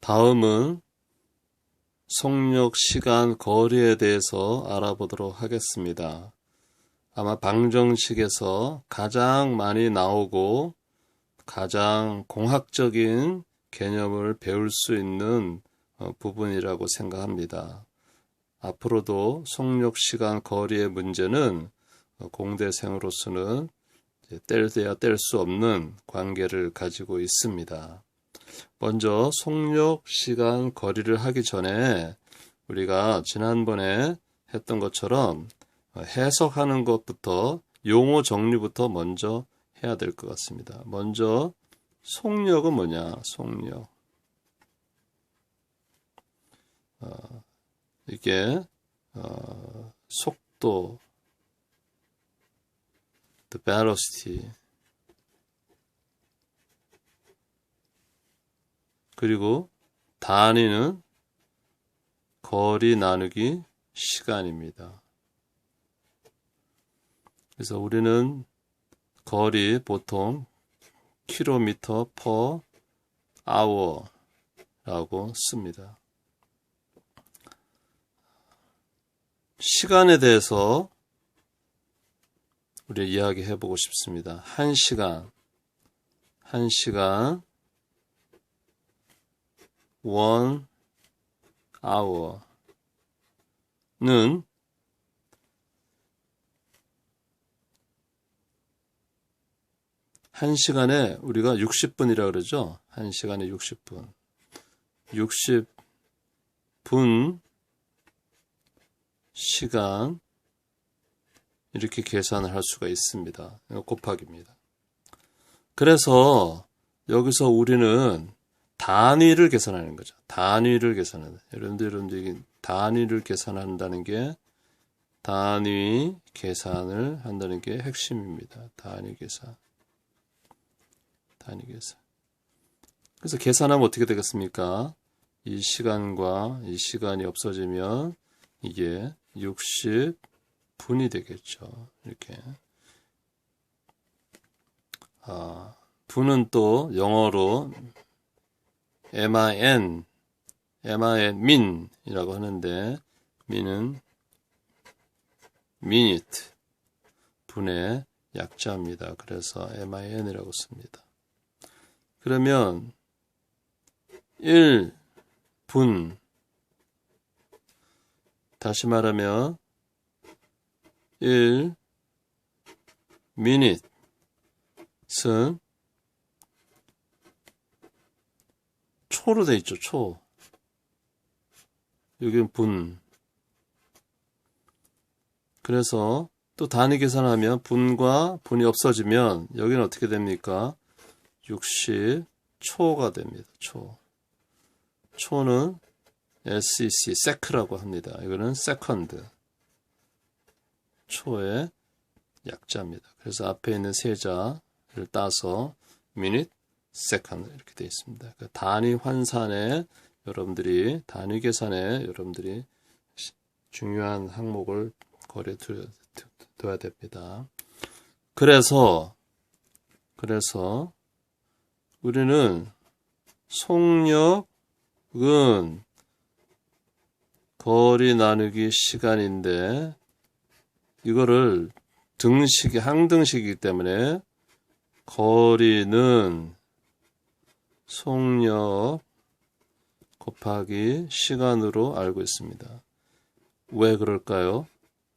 다음은 속력, 시간, 거리에 대해서 알아보도록 하겠습니다. 아마 방정식에서 가장 많이 나오고 가장 공학적인 개념을 배울 수 있는 어, 부분이라고 생각합니다. 앞으로도 속력, 시간, 거리의 문제는 어, 공대생으로서는 뗄래야 뗄 수 없는 관계를 가지고 있습니다. 먼저 속력, 시간, 거리를 하기 전에 우리가 지난번에 했던 것처럼 해석하는 것부터 용어 정리부터 먼저 해야 될 것 같습니다. 먼저 속력은 뭐냐? 속력. 어, 이게 어, 속도, the velocity, 그리고 단위는 거리 나누기 시간입니다. 그래서 우리는 거리 보통 킬로미터 per hour라고 씁니다. 시간에 대해서 우리 이야기해 보고 싶습니다. 한 시간, 한 시간 one hour는 한 시간에 우리가 60분이라 그러죠. 한 시간에 60분. 60분 시간 이렇게 계산을 할 수가 있습니다. 곱하기입니다. 그래서 여기서 우리는 단위를 계산하는 거죠. 단위를 계산하는. 여러분들, 여러분들, 단위를 계산한다는 게 단위 계산을 한다는 게 핵심입니다. 단위 계산. 단위 계산. 그래서 계산하면 어떻게 되겠습니까? 이 시간과 이 시간이 없어지면 이게 60분이 되겠죠. 이렇게. 아, 분은 또 영어로 min, min, min이라고 하는데, min은 minute, 분의 약자입니다. 그래서 min이라고 씁니다. 그러면 1분 다시 말하면 1 minute은 초로 돼 있죠, 초. 여기는 분. 그래서 또 단위 계산하면 분과 분이 없어지면 여기는 어떻게 됩니까? 60 초가 됩니다. 초. 초는 SEC, 세크라고 합니다. 이거는 세컨드. 초의 약자입니다. 그래서 앞에 있는 세자를 따서 minute, second 이렇게 되어 있습니다. 그 단위 환산에 여러분들이 단위 계산에 여러분들이 중요한 항목을 거래 둬야 됩니다. 그래서 그래서 우리는 속력은 거리 나누기 시간인데 이거를 등식이 항등식이기 때문에 거리는 속력 곱하기 시간으로 알고 있습니다. 왜 그럴까요?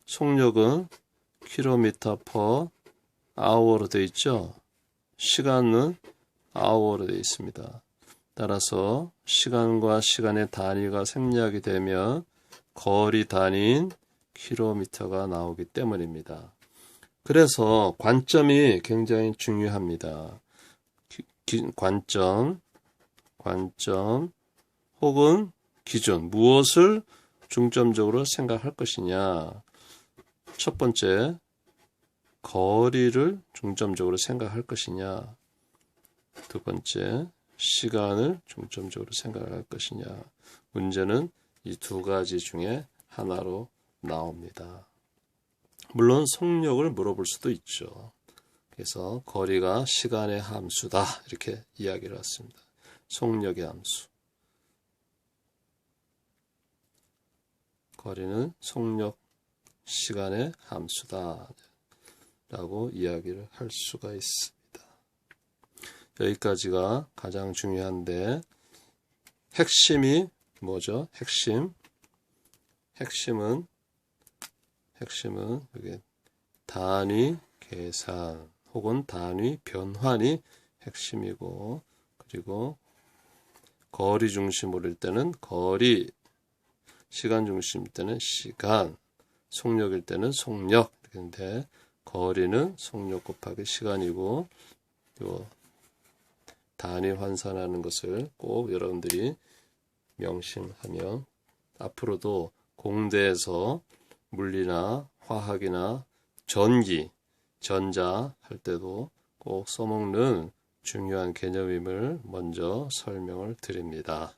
속력은 킬로미터 퍼 아워로 되어 있죠. 시간은 아워로 되어 있습니다. 따라서 시간과 시간의 단위가 생략이 되면 거리 단위인 킬로미터가 나오기 때문입니다. 그래서 관점이 굉장히 중요합니다. 관점, 관점 혹은 기준 무엇을 중점적으로 생각할 것이냐. 첫 번째 거리를 중점적으로 생각할 것이냐. 두 번째 시간을 중점적으로 생각할 것이냐. 문제는 이 두 가지 중에 하나로 나옵니다. 물론 속력을 물어볼 수도 있죠. 그래서 거리가 시간의 함수다 이렇게 이야기를 했습니다. 속력의 함수. 거리는 속력 시간의 함수다. 라고 이야기를 할 수가 있습니다. 여기까지가 가장 중요한데 핵심이 뭐죠? 핵심. 핵심은 핵심은 여기 단위 계산 혹은 단위 변환이 핵심이고 그리고 거리 중심으로일 때는 거리, 시간 중심일 때는 시간, 속력일 때는 속력. 근데 거리는 속력 곱하기 시간이고, 요 단위 환산하는 것을 꼭 여러분들이 명심하면 앞으로도 공대에서 물리나 화학이나 전기, 전자 할 때도 꼭 써먹는 중요한 개념임을 먼저 설명을 드립니다.